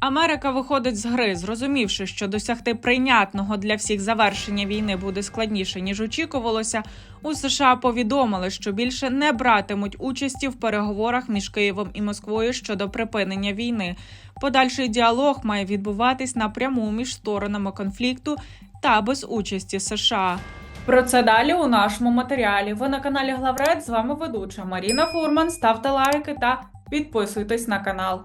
Америка виходить з гри, зрозумівши, що досягти прийнятного для всіх завершення війни буде складніше ніж очікувалося. У США повідомили, що більше не братимуть участі в переговорах між Києвом і Москвою щодо припинення війни. Подальший діалог має відбуватись напряму між сторонами конфлікту та без участі США. Про це далі у нашому матеріалі. Ви на каналі Главред. З вами ведуча Маріна Фурман. Ставте лайки та підписуйтесь на канал.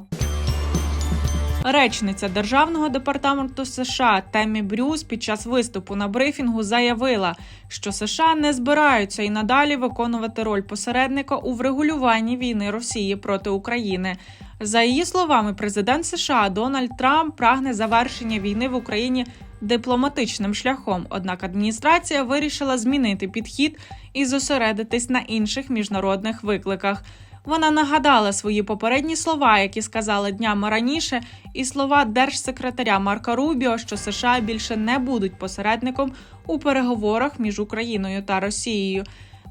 Речниця Державного департаменту США Темі Брюс під час виступу на брифінгу заявила, що США не збираються і надалі виконувати роль посередника у врегулюванні війни Росії проти України. За її словами, президент США Дональд Трамп прагне завершення війни в Україні дипломатичним шляхом. Однак адміністрація вирішила змінити підхід і зосередитись на інших міжнародних викликах. Вона нагадала свої попередні слова, які сказала днями раніше, і слова держсекретаря Марка Рубіо, що США більше не будуть посередником у переговорах між Україною та Росією.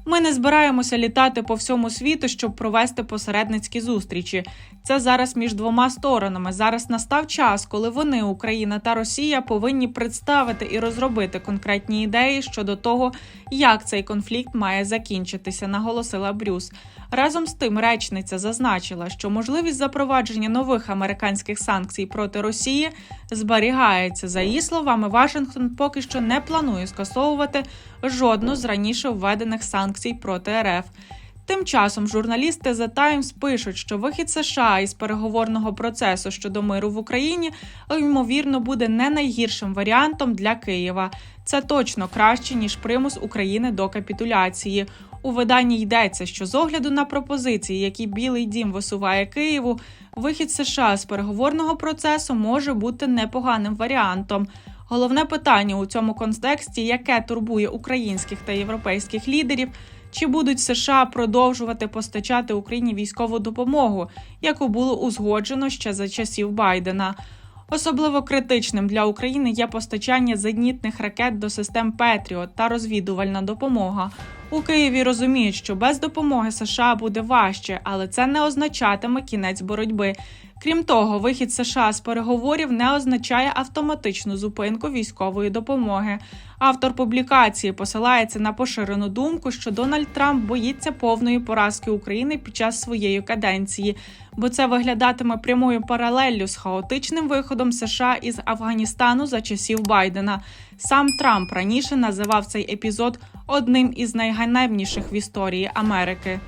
Ми не збираємося літати по всьому світу, щоб провести посередницькі зустрічі. Це зараз між двома сторонами. Зараз настав час, коли вони, Україна та Росія, повинні представити і розробити конкретні ідеї щодо того, як цей конфлікт має закінчитися, наголосила Брюс. Разом з тим, речниця зазначила, що можливість запровадження нових американських санкцій проти Росії зберігається. За її словами, Вашингтон поки що не планує скасовувати жодну з раніше введених санкцій проти РФ. Тим часом журналісти The Times пишуть, що вихід США із переговорного процесу щодо миру в Україні ймовірно буде не найгіршим варіантом для Києва. Це точно краще ніж примус України до капітуляції. У виданні йдеться, що з огляду на пропозиції, які Білий Дім висуває Києву, вихід США з переговорного процесу може бути непоганим варіантом. Головне питання у цьому контексті, яке турбує українських та європейських лідерів, чи будуть США продовжувати постачати Україні військову допомогу, яку було узгоджено ще за часів Байдена. Особливо критичним для України є постачання зенітних ракет до систем Петріот та розвідувальна допомога. У Києві розуміють, що без допомоги США буде важче, але це не означатиме кінець боротьби. Крім того, вихід США з переговорів не означає автоматичну зупинку військової допомоги. Автор публікації посилається на поширену думку, що Дональд Трамп боїться повної поразки України під час своєї каденції, бо це виглядатиме прямою паралеллю з хаотичним виходом США із Афганістану за часів Байдена. Сам Трамп раніше називав цей епізод одним із найганебніших в історії Америки.